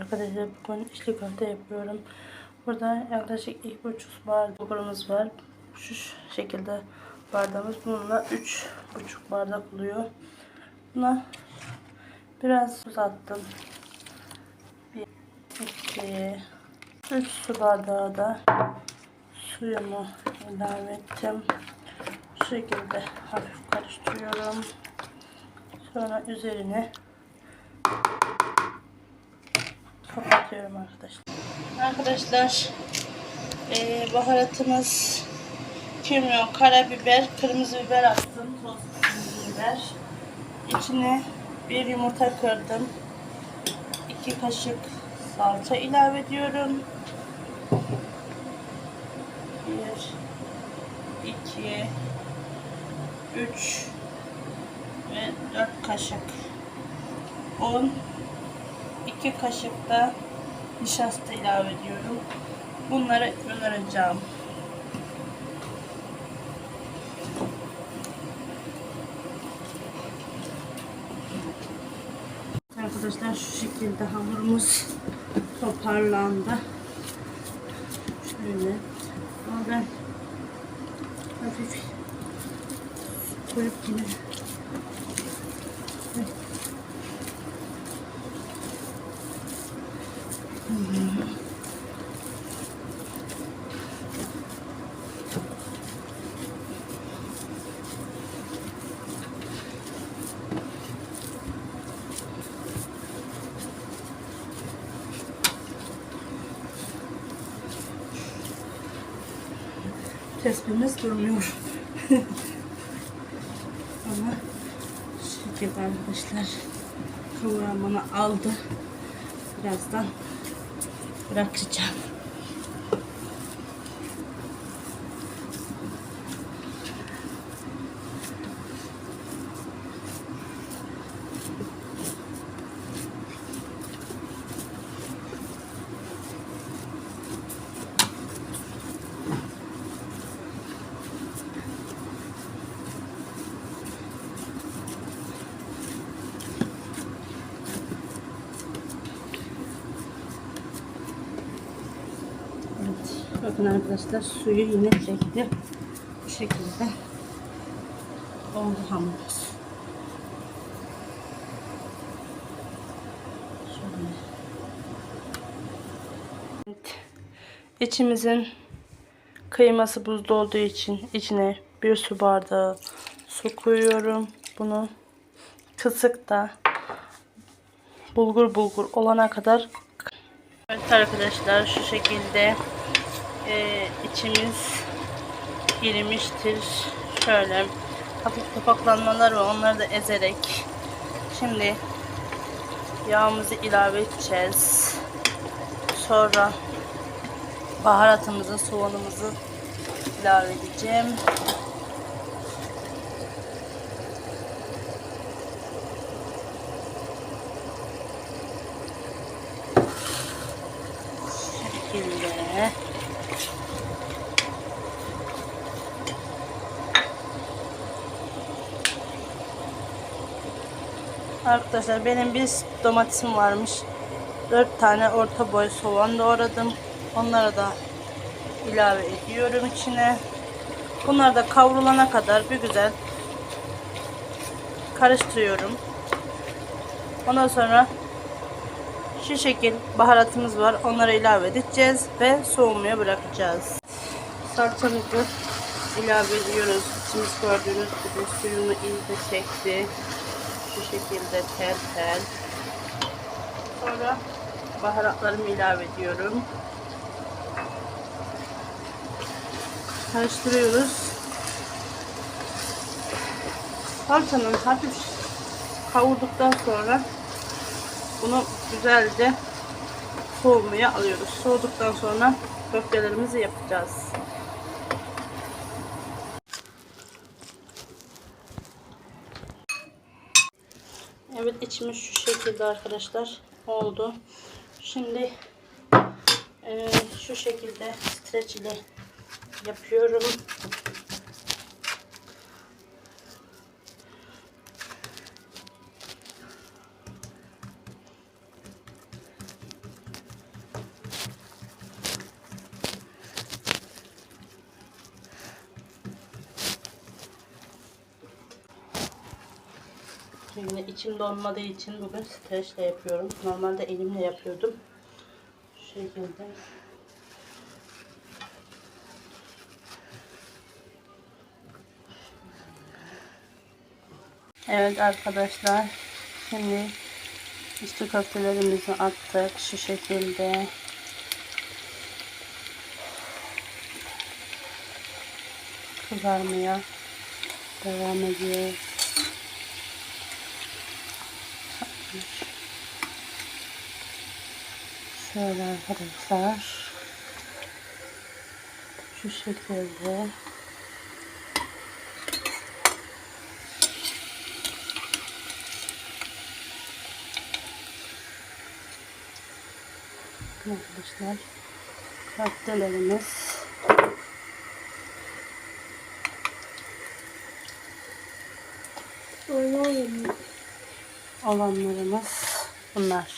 Arkadaşlar bugün içli köfte yapıyorum. Burada yaklaşık iki buçuk bardak bulgurumuz var. Şu şekilde bardağımız. Bununla üç buçuk bardak oluyor. Buna biraz tuz attım. Bir, iki, üç su bardağı da suyumu ilave ettim. Şu şekilde hafif karıştırıyorum. Sonra üzerine kapatıyorum arkadaşlar. Arkadaşlar eee, baharatımız kimyon, karabiber, kırmızı biber attım. Toz kırmızı biber. İçine bir yumurta kırdım. iki kaşık salça ilave ediyorum. Bir, iki, üç ve dört kaşık un 2 kaşık da nişasta ilave ediyorum. Bunları yoğuracağım. Arkadaşlar şu şekilde hamurumuz toparlandı. Şöyle. Ama ben hafif koyup yine tespihimiz durmuyor. Ama şekilde arkadaşlar kıvamını aldı. Birazdan bırakacağım. Evet. Bakın arkadaşlar suyu yine çekti. Bu şekilde oldu hamurumuz. Evet. İçimizin kıyması buzlu olduğu için içine bir su bardağı su koyuyorum. Bunu kısık da bulgur bulgur olana kadar Evet arkadaşlar şu şekilde e, içimiz girmiştir. Şöyle hafif topaklanmalar var onları da ezerek şimdi yağımızı ilave edeceğiz. Sonra baharatımızı, soğanımızı ilave edeceğim. şekilde Arkadaşlar benim bir domatesim varmış. 4 tane orta boy soğan doğradım. Onları da ilave ediyorum içine. Bunlar da kavrulana kadar bir güzel karıştırıyorum. Ondan sonra şu şekil baharatımız var. Onları ilave edeceğiz ve soğumaya bırakacağız. Salçamızı ilave ediyoruz. İçimiz gördüğünüz gibi suyunu iyice çekti. Şu şekilde tel tel. Sonra baharatlarımı ilave ediyorum. Karıştırıyoruz. Salçanın hafif kavurduktan sonra bunu güzelce soğumaya alıyoruz. Soğuduktan sonra köftelerimizi yapacağız. Evet içimiz şu şekilde arkadaşlar oldu. Şimdi e, şu şekilde streç ile yapıyorum. Yine içimde olmadığı için bugün streçle yapıyorum. Normalde elimle yapıyordum. Şu şekilde. Evet arkadaşlar. Şimdi üstü köftelerimizi attık şu şekilde. Kızarmaya devam ediyor. Şöyle arkadaşlar. Şu şekilde. Arkadaşlar. Köftelerimiz. Oynayalım. Olanlarımız bunlar.